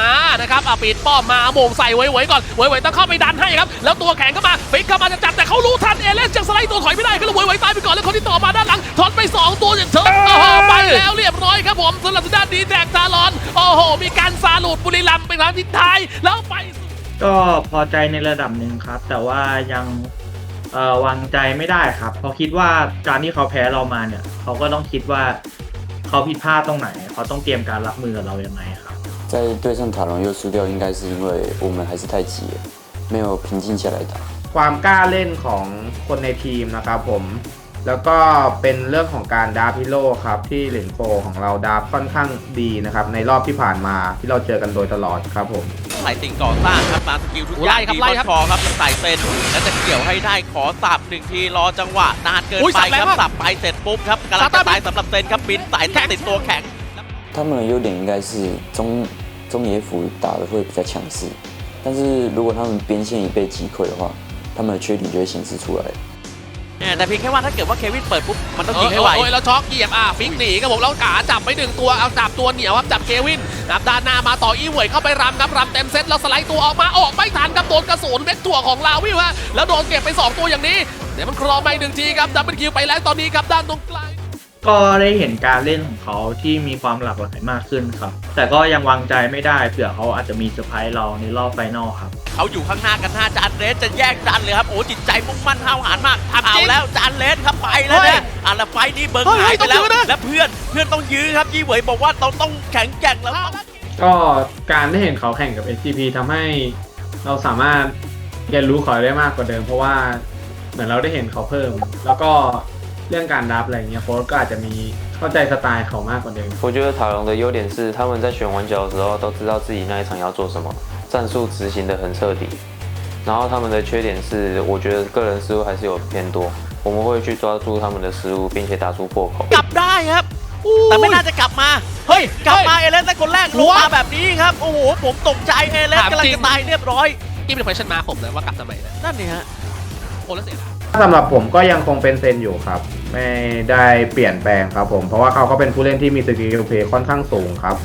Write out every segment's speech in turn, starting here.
มานะครับอะปิดป้อมมาโมงใส่ไว้ๆก่อนไว้ๆต้องเข้าไปดันให้ครับ แล้วตัวแข็งก็มาฟิกเข้ามาจะจับแต่เขารู้ทันเอเลสจากสไลด์ตัวถอยไม่ได้ก็เลยไว้ๆตายไปก่อนแล้วคนที่ต่อมาด้านหลังถอนไปสองตัวอย่างเชิญโอ้โหไปแล้วเรียบร้อยครับผมสำหรับทางด้านดีแดกตาลอน โอ้โห มีการซาลูดบุรีรัมย์ไปทางทิศท้ายแล้วไปก็พอใจในระดับหนึ่งครับ แต่ว่ายังเอ่อวางใจไม่ได้ครับเพราะคิดว่าการที่เขาแพ้เรามาเนี่ย เขาก็ต้องคิดว่าเขาผิดพลาดตรงไหน เขาต้องเตรียมการรับมือกับเรายังไงครับ 在对上塔隆又输掉，应该是因为我们还是太急了，没有平静下来打。 ความกล้าเล่นของคนในทีมนะครับผม แล้วก็เป็นเรื่องของการดาร์ฟพิโลครับ ที่เหรียญโกของเราดาร์ฟค่อนข้างดีนะครับ ในรอบที่ผ่านมาที่เราเจอกันโดยตลอดครับผม ไหลติงก่อสร้างครับมาสกิลทุกอย่าง ไล่ครับ ดี ไล่ บอ ครับ ลคอครับใส่เซนแล้วจะเกี่ยวให้ได้ขอสับหนึ่งทีรอจังหวะนานเกิน อุ้ย ไป สับแรง ครับ มาก สับไปเสร็จปุ๊บครับกำลัง ซา จะ ต้า ตายสำหรับเซนครับบินสายติดตัวแข็ง 他们的优点应该是中 中野辅打的会比较强势，但是如果他们边线一被击溃的话，他们的缺点就会显示出来。 เนี่ยแต่เพียงแค่ว่าถ้าเกิดว่าเควินเปิดปุ๊บมันต้อง เอ ยิ อง ให้ไว โอ้ยแล้วช็อกเหยียบอ่ะฟิกหนีครับผมแล้วกาจับไปหนึ่งตัวเอาจับตัวเหนียวครับจับเควินนับด้านหน้ามาต่ออีเหวยเข้าไปรำครับรำเต็มเซตแล้วสไลด์ตัวออกมาออกไม่ทันครับโดนกระสุนเม็ดถั่วของลาวิวฮะแล้วโดนเก็บไปสองตัวอย่างนี้เดี๋ยวมันครองไปหนึ่งทีครับดับเบิลคิวไปแล้วตอนนี้ครับด้านตรงกลาง ก็ได้เห็นการเล่นของเขาที่มีความหลากหลายมากขึ้นครับ แต่ก็ยังวางใจไม่ได้เผื่อเขาอาจจะมีเซอร์ไพรส์เราในรอบไฟนอลครับเขาอยู่ข้างหน้ากันหน้าจานเลสจะแยกจันเลยครับโอ้จิตใจมุ่งมั่นห้าวหาญมากถามจริงเอาแล้วจานเลสครับไปแล้วเฮ้ยนะอะแล้วไฟนี้เบิร์เฮ้ยหายไปแล้วต้องยื้อนะและเพื่อนเพื่อนต้องยื้อครับยี่เหวยบอกว่าต้องต้องแข็งแกร่งแล้วต้องก็การได้เห็นเขาแข่งกับ SCP ทำให้เราสามารถเรียนรู้เขาได้มากกว่าเดิม เพราะว่าเหมือนเราได้เห็นเขาเพิ่ม แล้วก็ เรื่องการรับอะไรเงี้ยโค้ชก็อาจจะมีเข้าใจสไตล์เขามากกว่าเดิม 我觉得塔隆的优点是他们在选完角的时候都知道自己那一场要做什么，战术执行的很彻底。然后他们的缺点是，我觉得个人失误还是有偏多，我们会去抓住他们的失误，并且打出破口。 กลับได้ครับ แต่ไม่น่าจะกลับมา เฮ้ย กลับมา เฮ้ย เอเลสได้คนแรกลงมาแบบนี้ครับ โอ้โห ผมตกใจเอเลส ถาม กำลัง จริง จะตายเรียบร้อย กินเป็น question mark ผมเลยว่ากลับทำไมนะ นั่นนี่ฮะ โอ้แล้วเสียดาย สำหรับผมก็ยังคงเป็นเซนอยู่ครับ ไม่ได้เปลี่ยนแปลงครับผมเพราะว่าเขาก็เป็นผู้เล่นที่มีสกิลเพลย์ค่อนข้างสูงครับ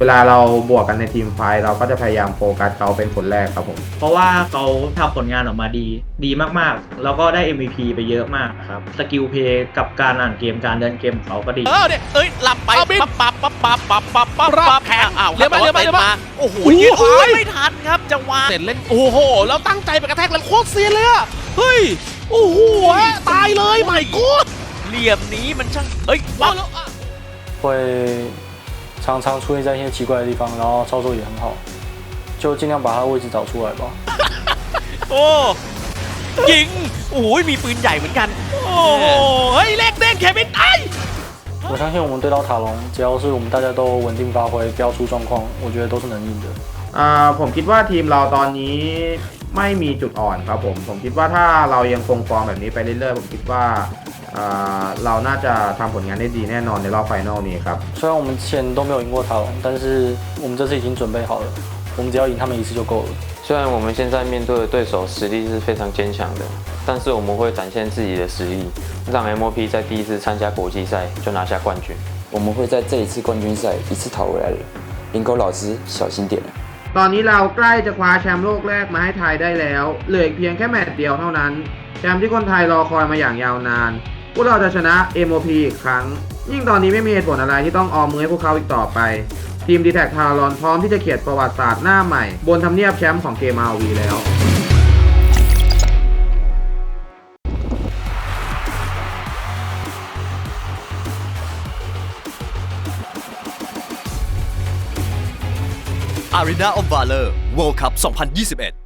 เวลาเราบวกกันในทีมไฟท์เราก็จะพยายามโฟกัสเขาเป็นคนแรกครับผม เพราะว่าเขาทำผลงานออกมาดีดีมากๆ แล้วก็ได้ MVP ไปเยอะมากครับ สกิลเพย์กับการอ่านเกมการเดินเกมของเขาก็ดี เออเนี่ยเอ้ยหลับไปเอาบินปั๊บปั๊บปั๊บปั๊บปั๊บปั๊บปั๊บรับปั๊บแข็งอ้าวเลี้ยวมาแต่เลี้ยวมาต็เลี้ยวมาโอ้โหโอ้โห ยืดโอ้ยไม่ทันครับจังหวะเสร็จเล่นโอ้โห แล้วตั้งใจไปกระแทกแล้วโคตรเซียนเลยอะเฮ้ย โอ้โหฮะตายเลยใหม่กู เหลี่ยมนี้มันช่างเอ้ย ว้า ว้าว ว แล้วอ่ะ 会常常出现在一些奇怪的地方，然后操作也很好，就尽量把他的位置找出来吧。 โอ้ยิงโอ้ยมีปืนใหญ่เหมือนกัน โอ้โห เฮ้ย เลขเด้งเควินตาย 我相信我们对到塔隆，只要是我们大家都稳定发挥，不要出状况，我觉得都是能赢的。 อ่าผมคิดว่าทีมเราตอนนี้ไม่มีจุดอ่อนครับผม ผมคิดว่าถ้าเรายังคงฟอร์มแบบนี้ไปเรื่อยๆ ผมคิดว่าอ่าเราน่าจะทำผลงานได้ดีแน่นอนในรอบไฟนอลนี้ครับ 虽然我们之前都没有赢过塔隆，但是我们这次已经准备好了，我们只要赢他们一次就够了。虽然我们现在面对的对手实力是非常坚强的，但是我们会展现自己的实力，让 MOP 在第一次参加国际赛就拿下冠军。我们会在这一次冠军赛一次讨回来的。林狗老师小心点了。 ตอนนี้เราใกล้จะคว้าแชมป์โลกแรกมาให้ไทยได้แล้ว เหลืออีกเพียงแค่แมตช์เดียวเท่านั้น แชมป์ที่คนไทยรอคอยมาอย่างยาวนาน พวกเราจะชนะ MOP อีกครั้ง ยิ่งตอนนี้ไม่มีเหตุผลอะไรที่ต้องออมมือให้พวกเขาอีกต่อไป ทีมดีแท็กทารอนพร้อมที่จะเขียนประวัติศาสตร์หน้าใหม่ บนทำเนียบแชมป์ของเกมาวีแล้ว Arena of Valor World Cup 2021